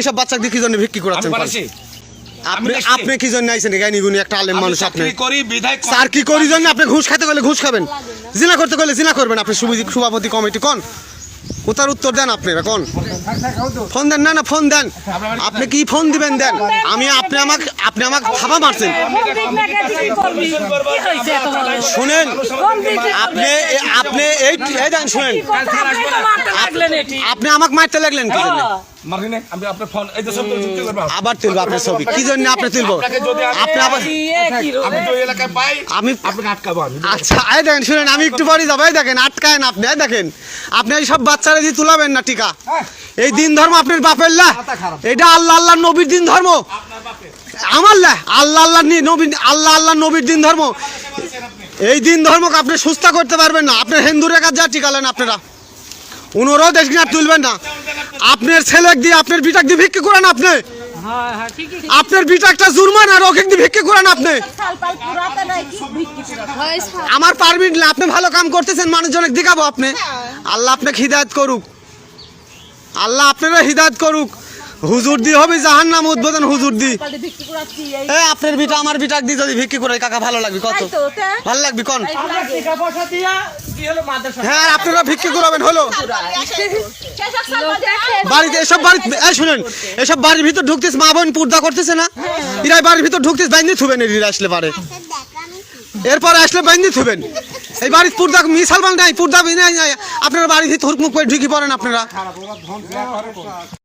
এইসব বাচ্চা দিয়ে কি জন্য ভিক্ষি করাচ্ছেন? আপনি আপনি কি জন্য আইছেন? জ্ঞানী গুণী একটা আলেম মানুষ আপনি স্যার কি করি জন্য? আপনি ঘুষ খেতে গেলে ঘুষ খাবেন। জিনা করতে গেলে জিনা করবেন। আপনি সুবিধি সভাপতি কমিটি কোন? ওটার উত্তর দেন আপনি কোন? ফোন দেন, না না, ফোন দেন। আপনি কি ফোন দিবেন, দেন। আমি আপনি আমাকে আপনি আমাকে থাবা মারছেন। শুনেন, আপনি আপনি এই দেন, শুনেন। আপনি আমাকে মারতে লাগলেন কি আবার জন্য আপনি আবার আমি আচ্ছা এই দেখেন, শুনেন, আমি একটু পরে যাব। দেখেন, আটকায়েন আপনি দেখেন। আপনি সব বাচ্চারা দিয়ে তুলাবেন না টিকা। এই দিন ধর্ম আপনার বাপের লা। এটা আল্লাহ আল্লাহ নবীর দিন ধর্ম। আমার লা। আল্লাহ আল্লাহ নবী আল্লাহ আল্লাহ নবীর দিন ধর্ম। এই দিন ধর্মকে আপনি সুস্থ করতে পারবেন না। আপনার হিন্দুর কাছে যা টিকালেন আপনারা। অনুরোধ দেশ তুলবেন না। আপনার ছেলে দিয়ে আপনার বিটাক দিয়ে ভিক্ষি করেন আপনি। আপনার বিটাকটা জুরমান আর ওকে দিয়ে ভিক্ষি করেন আপনি। আমার পারমিট না আপনি ভালো কাম করতেছেন মানুষজনকে দেখাবো আপনি। আল্লাহ আপনাকে হিদায়ত করুক। আল্লাহ আপনারা হিদায়ত করুক। হুজুর দি হবে জাহান নাম উদ্বোধন হুজুর দি এ আপনার বিটা আমার বিটাক দি যদি ভিক্ষি করে কাকা ভালো লাগবে কত? ভালো লাগবে কোন? হ্যাঁ আপনারা ভিক্ষি করাবেন হলো? বাড়িতে এসব বাড়ি এই শুনেন এসব বাড়ির ভিতর মা বোন পর্দা করতেছে না। এরা বাড়ির ভিতর বাইন্দি থুবেন এরা আসলে পারে এরপরে আসলে বাইন্দি থুবেন এই বাড়ির পর্দা মিসাল বাল নাই পর্দা নাই। আপনারা বাড়ির ভিতর হুকমুক করে ঢুকি পড়েন আপনারা।